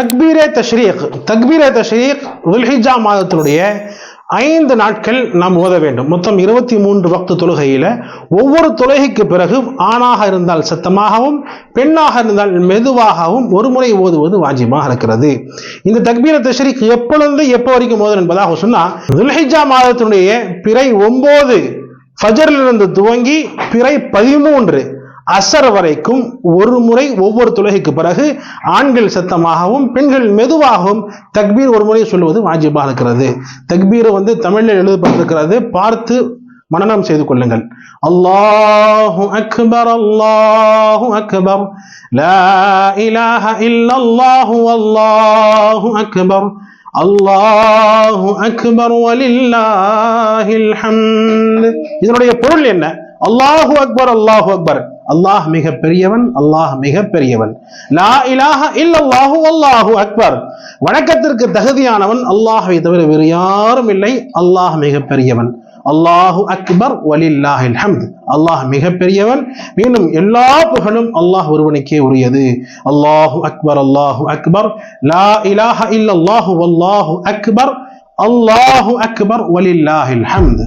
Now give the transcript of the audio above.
தக்பீரே தஷ்ரீக் தக்பீரே தஷ்ரீக் வில்ஹிஜா மாதத்தினுடைய ஐந்து நாட்கள் நாம் ஓத வேண்டும். மொத்தம் இருபத்தி மூன்று வக்து தொழுகையில் ஒவ்வொரு தொழுகைக்கு பிறகு ஆணாக இருந்தால் சத்தமாகவும் பெண்ணாக இருந்தால் மெதுவாகவும் ஒரு முறை ஓதுவது வாஜிமாக இருக்கிறது. இந்த தக்பீர தஷ்ரீக் எப்பொழுது எப்போ வரைக்கும் ஓதணும் என்பதாக சொன்னால் துல்ஹிஜா மாதத்தினுடைய பிறை ஒன்பது ஃபஜரிலிருந்து துவங்கி பிறை பதிமூன்று அசர் வரைக்கும் ஒரு முறை ஒவ்வொரு தொழுகைக்கு பிறகு ஆண்கள் சத்தமாகவும் பெண்கள் மெதுவாகவும் தக்பீர் ஒரு முறை சொல்லுவது வாஜிபாக இருக்கிறது. தக்பீர் வந்து தமிழில் எழுதப்பட்டிருக்கிறது. பார்த்து மனநம் செய்து கொள்ளுங்கள். அல்லாஹு அக்பர் அல்லாஹு அக்பர் லா இலாஹ இல்லல்லாஹு அல்லாஹு அக்பர் அல்லாஹு அக்பர் வலில்லாஹில் ஹம்த். இதனுடைய பொருள் என்ன? அல்லாஹு அக்பர் அல்லாஹு அக்பர். அல்லாஹ் மிக பெரியவன் அல்லாஹ் மிக பெரியவன் லா இலாஹ இல்லல்லாஹு அல்லாஹு அக்பர். வணக்கத்திற்கு தகுதியானவன் அல்லாஹை தவிர வேறு யாரும் இல்லை அல்லாஹ் மிக பெரியவன் அல்லாஹு அக்பர் வலில்லாஹ் ஹம்த் அல்லாஹ் மிக பெரியவன் மீண்டும் எல்லா புகழும் அல்லாஹ் ஒருவனுக்கே உரியது. அல்லாஹு அக்பர் அல்லாஹு அக்பர். லா இலாஹ இல்லல்லாஹு வல்லாஹு அக்பர். அல்லாஹு அக்பர் வலில்லாஹில் ஹம்த்